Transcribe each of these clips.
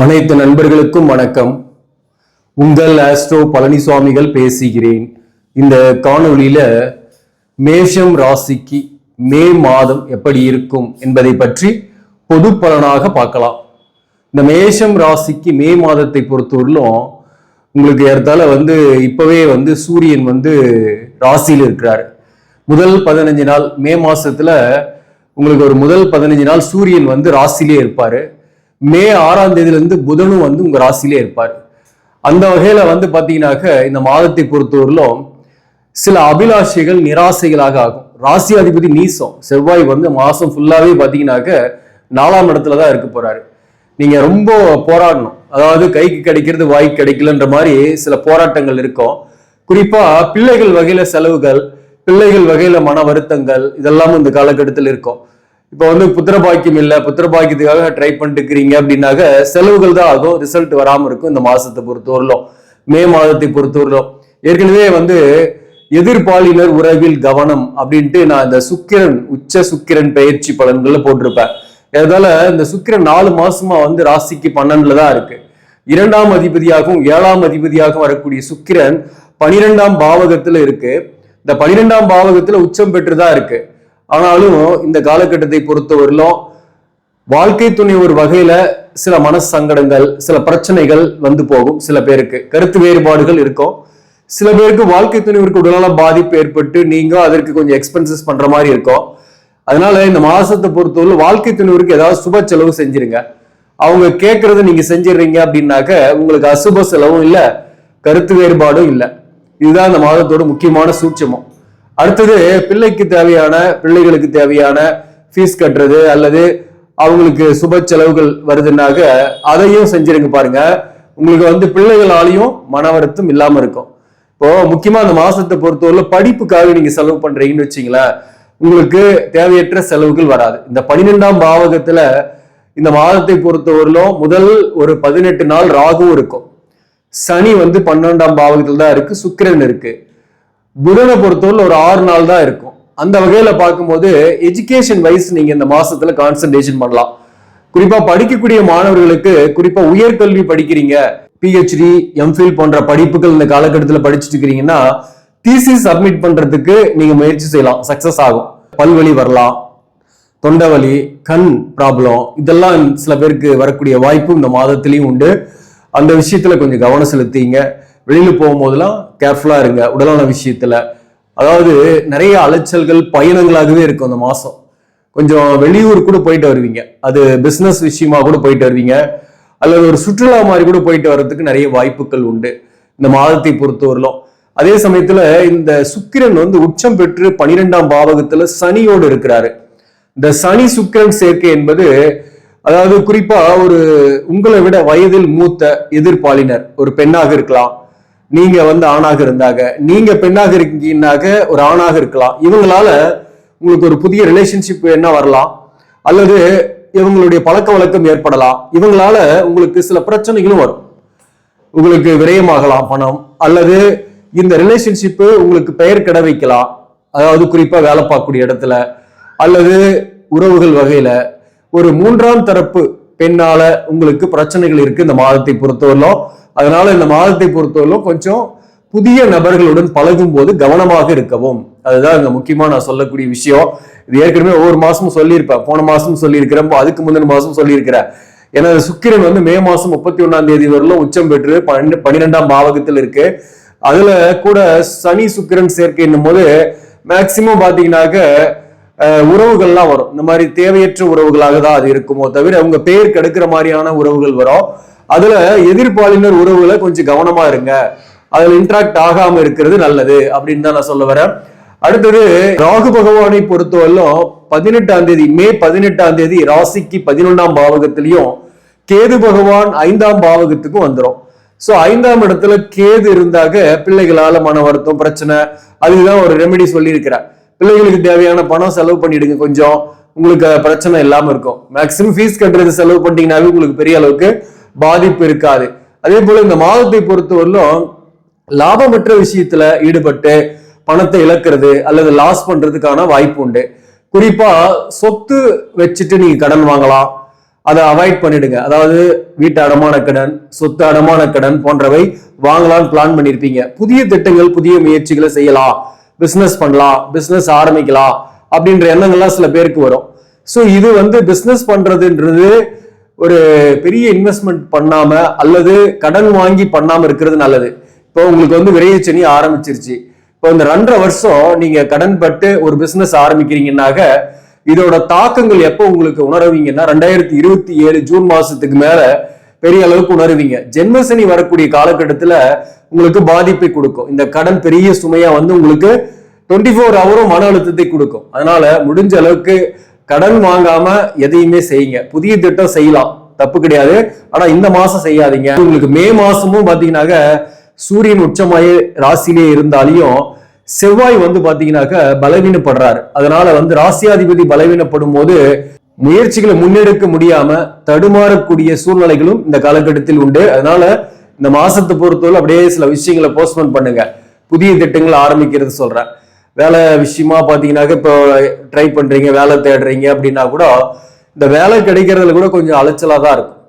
அனைத்து நண்பர்களுக்கும் வணக்கம். உங்கள் ஆஸ்ட்ரோ பழனிசுவாமிகள் பேசுகிறேன். இந்த காணொளியில மேஷம் ராசிக்கு மே மாதம் எப்படி இருக்கும் என்பதை பற்றி பொது பலனாக பார்க்கலாம். இந்த மேஷம் ராசிக்கு மே மாதத்தை பொறுத்தவரையிலும் உங்களுக்கு ஏற்றால வந்து இப்பவே வந்து சூரியன் வந்து ராசியில் இருக்கிறார். முதல் பதினஞ்சு நாள் மே மாசத்துல உங்களுக்கு ஒரு முதல் பதினஞ்சு நாள் சூரியன் வந்து ராசிலே இருப்பாரு. மே ஆறாம் தேதியிலேருந்து புதனும் வந்து உங்கள் ராசியிலே இருப்பார். அந்த வகையில் வந்து பார்த்தீங்கன்னாக்க இந்த மாதத்தை பொறுத்தவரையிலும் சில அபிலாஷைகள் நிராசைகளாக ஆகும். ராசி அதிபதி நீசம் செவ்வாய் வந்து மாதம் ஃபுல்லாகவே பார்த்தீங்கன்னாக்க நாலாம் இடத்துல தான் இருக்க போறாரு. நீங்கள் ரொம்ப போராடணும். அதாவது கைக்கு கிடைக்கிறது வாய்க்கு கிடைக்கலன்ற மாதிரி சில போராட்டங்கள் இருக்கும். குறிப்பாக பிள்ளைகள் வகையில் செலவுகள் பிள்ளைகள் வகையில் மன வருத்தங்கள் இதெல்லாம் இந்த காலகட்டத்தில் இருக்கும். இப்போ வந்து புத்திர பாக்கியம் இல்லை புத்திர பாக்கியத்துக்காக ட்ரை பண்ணிட்டு இருக்கிறீங்க அப்படின்னாக்க செலவுகள் தான் ஆகும் ரிசல்ட் வராமல் இருக்கும் இந்த மாதத்தை பொறுத்தவரையிலும். மே மாதத்தை பொறுத்தவரையிலும். ஏற்கனவே வந்து எதிர்பாலினர் உறவில் கவனம் அப்படின்ட்டு நான் இந்த சுக்கிரன் உச்ச சுக்கிரன் பயிற்சி பலன்கள்ல போட்டிருப்பேன். அதனால இந்த சுக்கிரன் நாலு மாசமா வந்து ராசிக்கு பன்னெண்டுல தான் இருக்கு. இரண்டாம் அதிபதியாகவும் ஏழாம் அதிபதியாகவும் வரக்கூடிய சுக்கிரன் பனிரெண்டாம் பாவகத்துல இருக்கு. இந்த பனிரெண்டாம் பாவகத்துல உச்சம் பெற்றுதான் இருக்கு. ஆனாலும் இந்த காலகட்டத்தை பொறுத்தவரையிலும் வாழ்க்கை துணை ஒரு வகையில சில மனசங்கடங்கள் சில பிரச்சனைகள் வந்து போகும் சில பேருக்கு. கருத்து வேறுபாடுகள் இருக்கும். சில பேருக்கு வாழ்க்கை துணைவருக்கு உடல்நல பாதிப்பு ஏற்பட்டு நீங்க அதற்கு கொஞ்சம் எக்ஸ்பென்சஸ் பண்ற மாதிரி இருக்கும். அதனால இந்த மாசத்தை பொறுத்தவரை வாழ்க்கை துணைவருக்கு ஏதாவது சுப செலவு செஞ்சிருங்க. அவங்க கேட்கறத நீங்க செஞ்சிடுறீங்க அப்படின்னாக்க உங்களுக்கு அசுப செலவும் இல்ல கருத்து வேறுபாடும் இல்லை. இதுதான் இந்த மாதத்தோட முக்கியமான சூட்சமம். அடுத்தது பிள்ளைக்கு தேவையான பிள்ளைகளுக்கு தேவையான ஃபீஸ் கட்டுறது அல்லது அவங்களுக்கு சுப செலவுகள் வருதுன்னாக்க அதையும் செஞ்சிருங்க பாருங்க. உங்களுக்கு வந்து பிள்ளைகளாலையும் மன வருத்தம் இல்லாம இருக்கும். இப்போ முக்கியமா அந்த மாசத்தை பொறுத்தவரை படிப்புக்காக நீங்க செலவு பண்றீங்கன்னு வச்சீங்களேன் உங்களுக்கு தேவையற்ற செலவுகள் வராது. இந்த பன்னிரெண்டாம் பாவகத்துல இந்த மாதத்தை பொறுத்தவரையிலும் முதல் ஒரு பதினெட்டு நாள் ராகுவும் இருக்கும். சனி வந்து பன்னெண்டாம் பாவகத்துல தான் இருக்கு சுக்கிரன் இருக்கு. புதனை பொறுத்தவரை ஒரு ஆறு நாள் தான் இருக்கும். அந்த வகையில பார்க்கும்போது எஜுகேஷன் வைஸ் நீங்க இந்த மாசத்துல கான்சன்ட்ரேஷன் பண்ணலாம். குறிப்பா படிக்கக்கூடிய மாணவர்களுக்கு குறிப்பா உயர்கல்வி படிக்கிறீங்க பிஹெச்டி எம்ஃபில் போன்ற படிப்புகள் இந்த காலகட்டத்தில் படிச்சுட்டு இருக்கிறீங்கன்னா தீசி சப்மிட் பண்றதுக்கு நீங்க முயற்சி செய்யலாம். சக்சஸ் ஆகும். பல்வலி வரலாம். தொண்டை வலி கண் ப்ராப்ளம் இதெல்லாம் சில பேருக்கு வரக்கூடிய வாய்ப்பு இந்த மாதத்திலையும் உண்டு. அந்த விஷயத்துல கொஞ்சம் கவனம் செலுத்திங்க. வெளியில் போகும்போதெல்லாம் கேர்ஃபுல்லாக இருங்க. உடலான விஷயத்தில். அதாவது நிறைய அலைச்சல்கள் பயணங்களாகவே இருக்கும் அந்த மாதம் கொஞ்சம் வெளியூர் கூட போயிட்டு வருவீங்க. அது பிஸ்னஸ் விஷயமா கூட போயிட்டு வருவீங்க. அல்லது ஒரு சுற்றுலா மாதிரி கூட போயிட்டு வர்றதுக்கு நிறைய வாய்ப்புகள் உண்டு. இந்த மாதத்தை பொறுத்தவரையிலும். அதே சமயத்துல இந்த சுக்கிரன் வந்து உச்சம் பெற்று பனிரெண்டாம் பாவகத்துல சனியோடு இருக்கிறாரு. இந்த சனி சுக்கிரன் சேர்க்கை என்பது அதாவது குறிப்பா ஒரு உங்களை விட வயதில் மூத்த எதிர்ப்பாளினர். ஒரு பெண்ணாக இருக்கலாம். நீங்க வந்து ஆணாக இருந்தாங்க நீங்க பெண்ணாக இருக்கீங்கன்னாக்க ஒரு ஆணாக இருக்கலாம். இவங்களால உங்களுக்கு ஒரு புதிய ரிலேஷன்ஷிப் என்ன வரலாம். அல்லது இவங்களுடைய பழக்க வழக்கம் ஏற்படலாம். இவங்களால உங்களுக்கு சில பிரச்சனைகளும் வரும். உங்களுக்கு விரயமாகலாம் பணம். அல்லது இந்த ரிலேஷன்ஷிப்பு உங்களுக்கு பெயர் கிட வைக்கலாம். அதாவது குறிப்பா வேலை பார்க்கக்கூடிய இடத்துல. அல்லது உறவுகள் வகையில. ஒரு மூன்றாம் தரப்பு பெண்ணால உங்களுக்கு பிரச்சனைகள் இருக்கு. இந்த மாதத்தை பொறுத்தவரையிலும் அதனால இந்த மாதத்தை பொறுத்தவரையிலும் கொஞ்சம் புதிய நபர்களுடன் பழகும் போது கவனமாக இருக்கவும். அதுதான் இங்க முக்கியமா நான் சொல்லக்கூடிய விஷயம். இது ஏற்கனவே ஒவ்வொரு மாசமும் சொல்லியிருப்பேன். போன மாசம் சொல்லியிருக்கிறேன். அதுக்கு முந்தின மாசம் சொல்லியிருக்கிறேன். ஏன்னா சுக்கிரன் வந்து மே மாசம் முப்பத்தி ஒன்னாம் தேதி வரலும் உச்சம் பெற்று பன்னெண்டு பன்னிரெண்டாம் பாவகத்தில் இருக்கு. அதுல கூட சனி சுக்கிரன் சேர்க்கை என்னும் போது மேக்சிமம் பாத்தீங்கன்னாக்க உறவுகள்லாம் வரும். இந்த மாதிரி தேவையற்ற உறவுகளாக தான் அது இருக்குமோ தவிர அவங்க பேர் கெடுக்கிற மாதிரியான உறவுகள் வரும். அதுல எதிர்பாலினர் உறவுகளை கொஞ்சம் கவனமா இருங்க. அதுல இன்ட்ராக்ட் ஆகாம இருக்கிறது நல்லது அப்படின்னு தான் நான் சொல்ல வரேன். அடுத்தது ராகு பகவானை பொறுத்தவரையிலும் பதினெட்டாம் தேதி மே பதினெட்டாம் தேதி ராசிக்கு பதினொன்றாம் பாவகத்திலையும் கேது பகவான் ஐந்தாம் பாவகத்துக்கும் வந்துரும். சோ ஐந்தாம் இடத்துல கேது இருந்தாக பிள்ளைகளால மன வருத்தம் பிரச்சனை அதுக்குதான் ஒரு ரெமெடி சொல்லியிருக்கிறேன் பிள்ளைகளுக்கு தேவையான பணம் செலவு பண்ணிடுங்க கொஞ்சம். உங்களுக்கு பிரச்சனை இல்லாம இருக்கும். மேக்சிமம் ஃபீஸ் கட்டுறது செலவு பண்ணிட்டீங்கன்னாவே உங்களுக்கு பெரிய அளவுக்கு பாதிப்பு இருக்காது. அதே போல இந்த மாதத்தை பொறுத்தவரையிலும் லாபமற்ற விஷயத்துல ஈடுபட்டு பணத்தை இழக்கிறது அல்லது லாஸ் பண்றதுக்கான வாய்ப்பு உண்டு. குறிப்பா சொத்து வச்சுட்டு நீங்க கடன் வாங்கலாம். அதை அவாய்ட் பண்ணிடுங்க. அதாவது வீட்டு அடமான கடன் சொத்து அடமான கடன் போன்றவை வாங்கலாம்னு பிளான் பண்ணிருப்பீங்க. புதிய திட்டங்கள் புதிய முயற்சிகளை செய்யலாம். பிசினஸ் பண்ணலாம் பிசினஸ் ஆரம்பிக்கலாம் அப்படின்ற எண்ணங்கள்லாம் சில பேருக்கு வரும். ஸோ இது வந்து பிசினஸ் பண்றதுன்றது ஒரு பெரிய இன்வெஸ்ட்மெண்ட் பண்ணாம அல்லது கடன் வாங்கி பண்ணாம இருக்கிறது நல்லது. இப்போ உங்களுக்கு வந்து விரையச்சனி ஆரம்பிச்சிருச்சு. இப்போ இந்த ரெண்டரை வருஷம் நீங்க கடன் பட்டு ஒரு பிசினஸ் ஆரம்பிக்கிறீங்கன்னாக்க இதோட தாக்கங்கள் எப்போ உங்களுக்கு உணருவீங்கன்னா ரெண்டாயிரத்தி இருபத்தி ஏழு ஜூன் மாசத்துக்கு மேல பெரிய அளவுக்கு உணருவீங்க. ஜென்மசனி வரக்கூடிய காலகட்டத்தில் உங்களுக்கு பாதிப்பை கொடுக்கும். இந்த கடன் பெரிய சுமையா வந்து உங்களுக்கு டுவெண்ட்டி ஃபோர் ஹவரும் மன அழுத்தத்தை கொடுக்கும். அதனால முடிஞ்ச அளவுக்கு கடன் வாங்காம எதையுமே செய்யுங்க. புதிய திட்டம் செய்யலாம். தப்பு கிடையாது. ஆனா இந்த மாசம் செய்யாதீங்க. உங்களுக்கு மே மாசமும் பாத்தீங்கன்னாக்க சூரியன் உச்சமாய ராசியிலே இருந்தாலையும் செவ்வாய் வந்து பாத்தீங்கன்னாக்க பலவீனப்படுறாரு. அதனால வந்து ராசியாதிபதி பலவீனப்படும் போது முயற்சிகளை முன்னெடுக்க முடியாம தடுமாறக்கூடிய சூழ்நிலைகளும் இந்த காலகட்டத்தில் உண்டு. அதனால இந்த மாசத்தை பொறுத்தவரை அப்படியே சில விஷயங்களை போஸ்ட்போன் பண்ணுங்க. புதிய திட்டங்களை ஆரம்பிக்கிறது சொல்றேன். வேலை விஷயமா பார்த்தீங்கன்னாக்க இப்போ ட்ரை பண்ணுறீங்க வேலை தேடுறீங்க அப்படின்னா கூட இந்த வேலை கிடைக்கிறதுல கூட கொஞ்சம் அலைச்சலாக தான் இருக்கும்.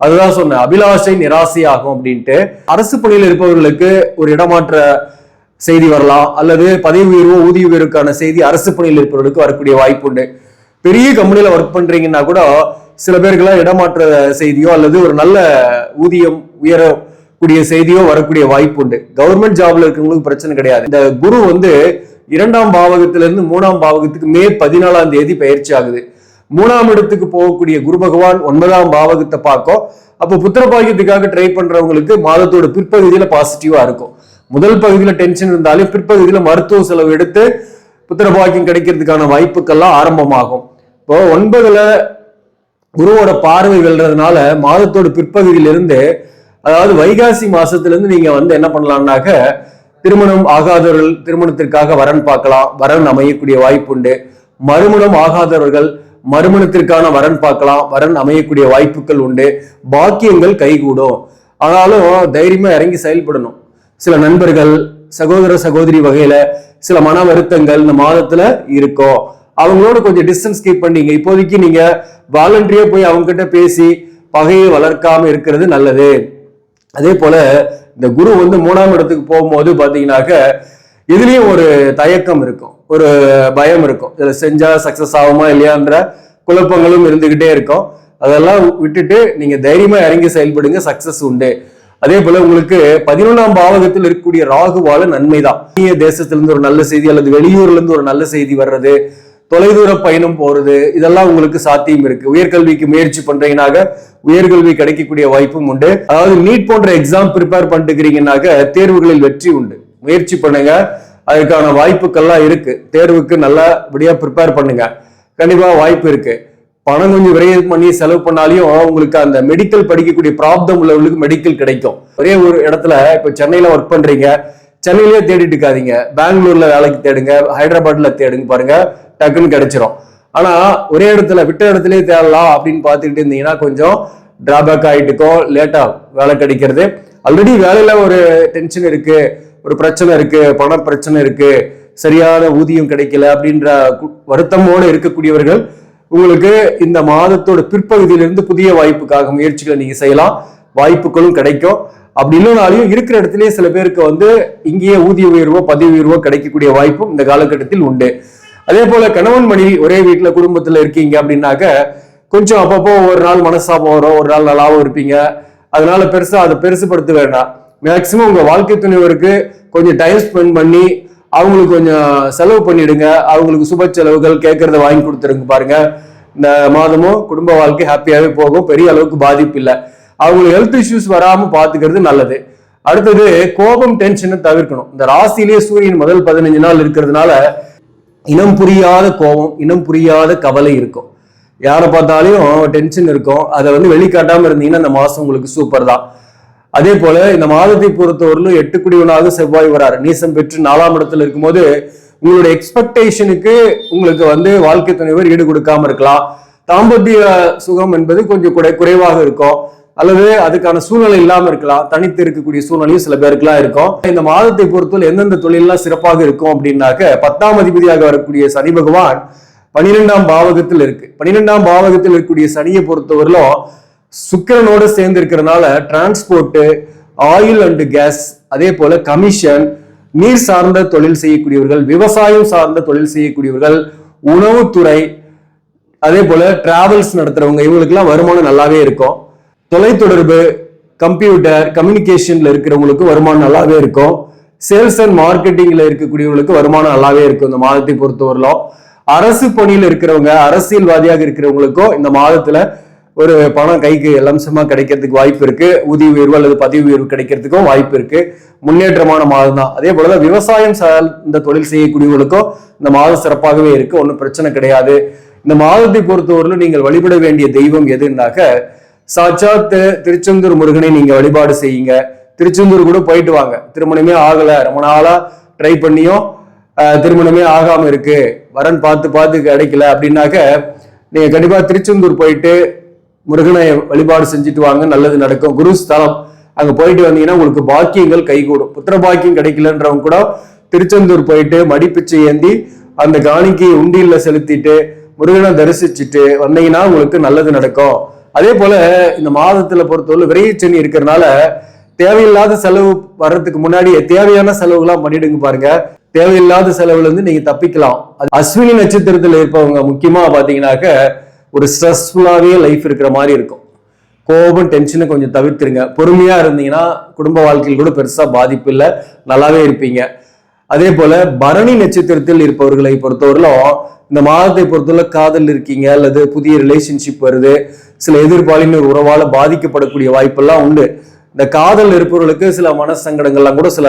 அதுதான் சொன்னேன் அபிலாஷை நிராசை ஆகும் அப்படின்ட்டு. அரசு பணியில் இருப்பவர்களுக்கு ஒரு இடமாற்ற செய்தி வரலாம் அல்லது பதவி உயர்வோ ஊதிய உயர்வுக்கான செய்தி அரசு பணியில் இருப்பவர்களுக்கு வரக்கூடிய வாய்ப்பு உண்டு. பெரிய கம்பெனியில் ஒர்க் பண்ணுறீங்கன்னா கூட சில பேருக்கெல்லாம் இடமாற்ற செய்தியோ அல்லது ஒரு நல்ல ஊதியம் உயரக்கூடிய செய்தியோ வரக்கூடிய வாய்ப்பு உண்டு. கவர்மெண்ட் ஜாப்ல இருக்கிறவங்களுக்கு பிரச்சனை கிடையாது. இந்த குரு வந்து இரண்டாம் பாவகத்திலிருந்து மூணாம் பாவகத்துக்கு மே பதினாலாம் தேதி பயிற்சி ஆகுது. மூணாம் இடத்துக்கு போகக்கூடிய குரு பகவான் ஒன்பதாம் பாவகத்தை பார்க்கும். அப்போ புத்திர பாக்கியத்துக்காக ட்ரை பண்றவங்களுக்கு மாதத்தோட பிற்பகுதியில பாசிட்டிவா இருக்கும். முதல் பகுதியில டென்ஷன் இருந்தாலும் பிற்பகுதியில மருத்துவ செலவு எடுத்து புத்திர பாக்கியம் கிடைக்கிறதுக்கான வாய்ப்புக்கெல்லாம் ஆரம்பமாகும். இப்போ ஒன்பதுல குருவோட பார்வை வெல்றதுனால மாதத்தோட பிற்பகுதியிலிருந்து அதாவது வைகாசி மாசத்துல இருந்து நீங்க வந்து என்ன பண்ணலாம்னாக்க திருமணம் ஆகாதவர்கள் திருமணத்திற்காக வரன் பார்க்கலாம். வரன் அமையக்கூடிய வாய்ப்பு உண்டு. மறுமணம் ஆகாதவர்கள் மறுமணத்திற்கான வரன் பார்க்கலாம். வரன் அமையக்கூடிய வாய்ப்புகள் உண்டு. பாக்கியங்கள் கைகூடும். ஆனாலும் தைரியமா இறங்கி செயல்படணும். சில நண்பர்கள் சகோதர சகோதரி வகையில சில மன வருத்தங்கள் இந்த மாதத்துல இருக்கும். அவங்களோட கொஞ்சம் டிஸ்டன்ஸ் கீப் பண்ணீங்க. இப்போதைக்கு நீங்க வாலண்டரியா போய் அவங்க கிட்ட பேசி பகையை வளர்க்காம இருக்கிறது நல்லது. அதே போல இந்த குரு வந்து மூணாம் இடத்துக்கு போகும்போது பாத்தீங்கன்னாக்க இதுலயும் ஒரு தயக்கம் இருக்கும் ஒரு பயம் இருக்கும். இதுல செஞ்சா சக்சஸ் ஆகுமா இல்லையான்ற குழப்பங்களும் இருந்துகிட்டே இருக்கும். அதெல்லாம் விட்டுட்டு நீங்க தைரியமா இறங்கி செயல்படுங்க சக்சஸ் உண்டு. அதே போல உங்களுக்கு பதினொன்றாம் பாவகத்தில் இருக்கக்கூடிய ராகுவால நன்மைதான். அந்நிய தேசத்திலிருந்து ஒரு நல்ல செய்தி அல்லது வெளியூர்ல இருந்து ஒரு நல்ல செய்தி வர்றது தொலைதூர பயணம் போறது இதெல்லாம் உங்களுக்கு சாத்தியம் இருக்கு. உயர்கல்விக்கு முயற்சி பண்றீங்கனாக உயர்கல்வி கிடைக்கக்கூடிய வாய்ப்பும் உண்டு. அதாவது நீட் போன்ற எக்ஸாம் ப்ரிப்பேர் பண்ணிட்டுக்கிறீங்கனாக்க தேர்வுகளில் வெற்றி உண்டு. முயற்சி பண்ணுங்க. அதுக்கான வாய்ப்புகள்லாம் இருக்கு. தேர்வுக்கு நல்லபடியா ப்ரிப்பேர் பண்ணுங்க. கண்டிப்பா வாய்ப்பு இருக்கு. பணம் கொஞ்சம் விரயம் பண்ணி செலவு பண்ணாலையும் உங்களுக்கு அந்த மெடிக்கல் படிக்கக்கூடிய ப்ராப்ளம் உள்ளவங்களுக்கு மெடிக்கல் கிடைக்கும். ஒரே ஒரு இடத்துல இப்போ சென்னையில ஒர்க் பண்றீங்க. சென்னையிலேயே தேடிட்டு இருக்காதீங்க. பெங்களூர்ல வேலைக்கு தேடுங்க. ஹைதராபாத்ல தேடுங்க பாருங்க. டக்குன்னு கிடைச்சிரும். ஆனா ஒரே இடத்துல விட்ட இடத்துலயே தேடலாம் அப்படின்னு பார்த்துக்கிட்டு இருந்தீங்கன்னா கொஞ்சம் டிராபேக் ஆகிட்டுக்கோ லேட்டா வேலை கிடைக்கிறது. ஆல்ரெடி வேலையில ஒரு டென்ஷன் இருக்கு ஒரு பிரச்சனை இருக்கு பண பிரச்சனை இருக்கு சரியான ஊதியம் கிடைக்கல அப்படின்ற வருத்தமோடு இருக்கக்கூடியவர்கள் உங்களுக்கு இந்த மாதத்தோட பிற்பகுதியிலிருந்து புதிய வாய்ப்புக்காக முயற்சிகளை நீங்க செய்யலாம். வாய்ப்புகளும் கிடைக்கும். அப்படி இல்லைனாலையும் இருக்கிற இடத்துலயே சில பேருக்கு வந்து இங்கேயே ஊதிய உயர்வோ பதவி உயர்வோ கிடைக்கக்கூடிய வாய்ப்பும் இந்த காலகட்டத்தில் உண்டு. அதே போல கணவன் மனைவி ஒரே வீட்டுல குடும்பத்துல இருக்கீங்க அப்படின்னாக்க கொஞ்சம் அப்பப்போ ஒரு நாள் மனசாபம் வரும் ஒரு நாள் நல்லாவும் இருப்பீங்க. அதனால பெருசா அதை பெருசுப்படுத்த வேண்டாம். மேக்சிமம் உங்க வாழ்க்கை துணைவருக்கு கொஞ்சம் டைம் ஸ்பெண்ட் பண்ணி அவங்களுக்கு கொஞ்சம் செலவு பண்ணிடுங்க. அவங்களுக்கு சுப செலவுகள் கேட்கறத வாங்கி கொடுத்துருங்க பாருங்க. இந்த மாதமும் குடும்ப வாழ்க்கை ஹாப்பியாவே போகும். பெரிய அளவுக்கு பாதிப்பு இல்லை. அவங்களுக்கு ஹெல்த் இஷ்யூஸ் வராம பாத்துக்கிறது நல்லது. அடுத்தது கோபம் டென்ஷனை தவிர்க்கணும். இந்த ராசியிலேயே சூரியன் முதல் பதினஞ்சு நாள் இருக்கிறதுனால இனம் புரியாத கோபம் இனம் புரியாத கவலை இருக்கும். யாரை பார்த்தாலையும் டென்ஷன் இருக்கும். அதை வந்து வெளிக்காட்டாம இருந்தீங்கன்னா இந்த மாசம் உங்களுக்கு சூப்பர் தான். அதே போல இந்த மாதத்தை பொறுத்தவரையிலும் எட்டு குடிவனாக செவ்வாய் வராரு. நீசம் பெற்று நாலாம் இடத்துல இருக்கும்போது உங்களுடைய எக்ஸ்பெக்டேஷனுக்கு உங்களுக்கு வந்து வாழ்க்கை துணைவர் ஈடு கொடுக்காம இருக்கலாம். தாம்பத்திய சுகம் என்பது கொஞ்சம் குறை குறைவாக இருக்கும். அல்லது அதுக்கான சூழ்நிலை இல்லாமல் இருக்கலாம். தனித்து இருக்கக்கூடிய சூழ்நிலையும் சில பேருக்குலாம் இருக்கும். இந்த மாதத்தை பொறுத்தவரை எந்தெந்த தொழிலெல்லாம் சிறப்பாக இருக்கும் அப்படின்னாக்க பத்தாம் அதிபதியாக வரக்கூடிய சனி பகவான் பனிரெண்டாம் பாவகத்தில் இருக்கு. பன்னிரெண்டாம் பாவகத்தில் இருக்கக்கூடிய சனியை பொறுத்தவரையிலும் சுக்கரனோட சேர்ந்து இருக்கிறனால டிரான்ஸ்போர்ட்டு ஆயில் அண்டு கேஸ் அதே போல கமிஷன் நீர் சார்ந்த தொழில் செய்யக்கூடியவர்கள் விவசாயம் சார்ந்த தொழில் செய்யக்கூடியவர்கள் உணவுத்துறை அதே போல டிராவல்ஸ் நடத்துறவங்க இவங்களுக்குலாம் வருமானம் நல்லாவே இருக்கும். தொலைத்தொடர்பு கம்ப்யூட்டர் கம்யூனிகேஷன்ல இருக்கிறவங்களுக்கு வருமானம் நல்லாவே இருக்கும். சேல்ஸ் அண்ட் மார்க்கெட்டிங்ல இருக்கக்கூடியவங்களுக்கு வருமானம் நல்லாவே இருக்கும் இந்த மாதத்தை பொறுத்தவரையிலும் அரசு பணியில் இருக்கிறவங்க அரசியல்வாதியாக இருக்கிறவங்களுக்கும் இந்த மாதத்துல ஒரு பணம் கைக்கு லம்சமா கிடைக்கிறதுக்கு வாய்ப்பு இருக்கு. ஊதிய உயர்வு அல்லது பதவி உயர்வு கிடைக்கிறதுக்கும் வாய்ப்பு இருக்கு. முன்னேற்றமான மாதம் தான் அதே போலதான் விவசாயம் சார்ந்த தொழில் செய்யக்கூடியவங்களுக்கும் இந்த மாதம் சிறப்பாகவே இருக்கு. ஒன்றும் பிரச்சனை கிடையாது. இந்த மாதத்தை பொறுத்தவரையிலும் நீங்கள் வழிபட வேண்டிய தெய்வம் எதுன்னாக்க சாட்சாத் திருச்செந்தூர் முருகனை நீங்க வழிபாடு செய்யுங்க. திருச்செந்தூர் கூட போயிட்டு வாங்க. திருமணமே ஆகல. ரொம்ப நாளா ட்ரை பண்ணியும் திருமணமே ஆகாம இருக்கு. வரன் பார்த்து பார்த்து கிடைக்கல அப்படின்னாக்க நீங்க கண்டிப்பா திருச்செந்தூர் போயிட்டு முருகனை வழிபாடு செஞ்சுட்டு வாங்க. நல்லது நடக்கும். குரு ஸ்தலம். அங்க போயிட்டு வந்தீங்கன்னா உங்களுக்கு பாக்கியங்கள் கைகூடும். புத்திர பாக்கியம் கிடைக்கலன்றவங்க கூட திருச்செந்தூர் போயிட்டு மடிப்பிச்சை ஏந்தி அந்த காணிக்கை உண்டியில் செலுத்திட்டு முருகனை தரிசிச்சுட்டு வந்தீங்கன்னா உங்களுக்கு நல்லது நடக்கும். அதே போல இந்த மாதத்துல பொறுத்தவரை விரைச்சனி இருக்கிறதுனால தேவையில்லாத செலவு வர்றதுக்கு முன்னாடியே தேவையான செலவுகள்லாம் பண்ணிடுங்க பாருங்க. தேவையில்லாத செலவுல இருந்து நீங்க தப்பிக்கலாம். அது அஸ்வினி நட்சத்திரத்துல இருப்பவங்க முக்கியமா பாத்தீங்கன்னாக்க ஒரு ஸ்ட்ரெஸ்ஃபுல்லாவே லைஃப் இருக்கிற மாதிரி இருக்கும். கோபம் டென்ஷனை கொஞ்சம் தவிர்த்துருங்க. பொறுமையா இருந்தீங்கன்னா குடும்ப வாழ்க்கையில் கூட பெருசா பாதிப்பு இல்லை. நல்லாவே இருப்பீங்க. அதே போல பரணி நட்சத்திரத்தில் இருப்பவர்களை பொறுத்தவரையிலும் இந்த மாதத்தை பொறுத்தவரை காதல் இருக்கீங்க அல்லது புதிய ரிலேஷன்ஷிப் வருது. சில எதிர்பாலினர் உறவால் பாதிக்கப்படக்கூடிய வாய்ப்பெல்லாம் உண்டு. இந்த காதல் இருப்பவர்களுக்கு சில மனசங்கடங்கள்லாம் கூட சில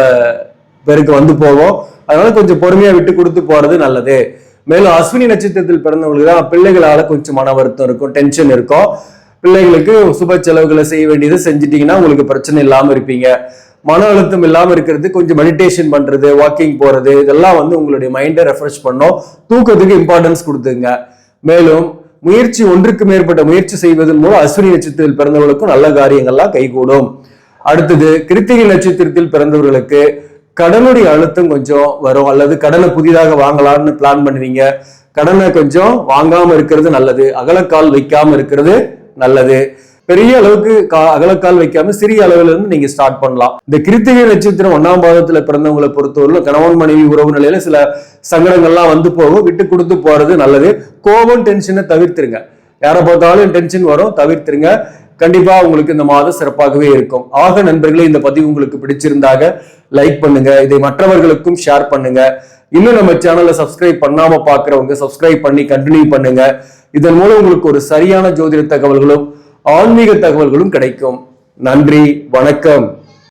பேருக்கு வந்து போகும். அதனால கொஞ்சம் பொறுமையா விட்டு கொடுத்து போறது நல்லது. மேலும் அஸ்வினி நட்சத்திரத்தில் பிறந்தவங்களுக்கு தான் பிள்ளைகளால கொஞ்சம் மன வருத்தம் இருக்கும் டென்ஷன் இருக்கும். பிள்ளைகளுக்கு சுப செலவுகளை செய்ய வேண்டியது செஞ்சிட்டீங்கன்னா உங்களுக்கு பிரச்சனை இல்லாமல் இருப்பீங்க. மன அழுத்தம் இல்லாமல் இருக்கிறது கொஞ்சம் மெடிடேஷன் பண்றது வாக்கிங் போறது இதெல்லாம் வந்து உங்களுடைய மைண்டை ரெஃப்ரெஷ் பண்ணும். தூக்கத்துக்கு இம்பார்ட்டன்ஸ் கொடுத்துங்க. மேலும் முயற்சி ஒன்றுக்கு மேற்பட்ட முயற்சி செய்வதன் மூலம் அஸ்வினி நட்சத்திரத்தில் பிறந்தவர்களுக்கும் நல்ல காரியங்கள்லாம் கைகூடும். அடுத்தது கிருத்திகை நட்சத்திரத்தில் பிறந்தவர்களுக்கு கடனுடைய அழுத்தம் கொஞ்சம் வரும். அல்லது கடனை புதிதாக வாங்கலாம்னு பிளான் பண்ணுவீங்க. கடனை கொஞ்சம் வாங்காம இருக்கிறது நல்லது. அகலக்கால் வைக்காம இருக்கிறது நல்லது. பெரிய அளவுக்கு கா- அகலக்கால் வைக்காம சிறிய அளவுல இருந்து நீங்க ஸ்டார்ட் பண்ணலாம். இந்த கிருத்திகை நட்சத்திரம் ஒன்னாம் பாதத்துல பிறந்தவங்களை பொறுத்தவரை கணவன் மனைவி உறவு நிலையில சில சங்கடங்கள்லாம் வந்து போகும். விட்டு கொடுத்து போறது நல்லது. கோபம் டென்ஷனை தவிர்த்துருங்க. யாரை பார்த்தாலும் டென்ஷன் வரும். தவிர்த்துருங்க. கண்டிப்பா உங்களுக்கு இந்த மாதம் சிறப்பாகவே இருக்கும். ஆக நண்பர்களே இந்த பதிவு உங்களுக்கு பிடிச்சிருந்தாக லைக் பண்ணுங்க. இதை மற்றவர்களுக்கும் ஷேர் பண்ணுங்க. இன்னும் நம்ம சேனலை சப்ஸ்கிரைப் பண்ணாம பாக்குறவங்க சப்ஸ்கிரைப் பண்ணி கண்டினியூ பண்ணுங்க. இதன் மூலம் உங்களுக்கு ஒரு சரியான ஜோதிட தகவல்களும் ஆன்மீக தகவல்களும் கிடைக்கும். நன்றி வணக்கம்.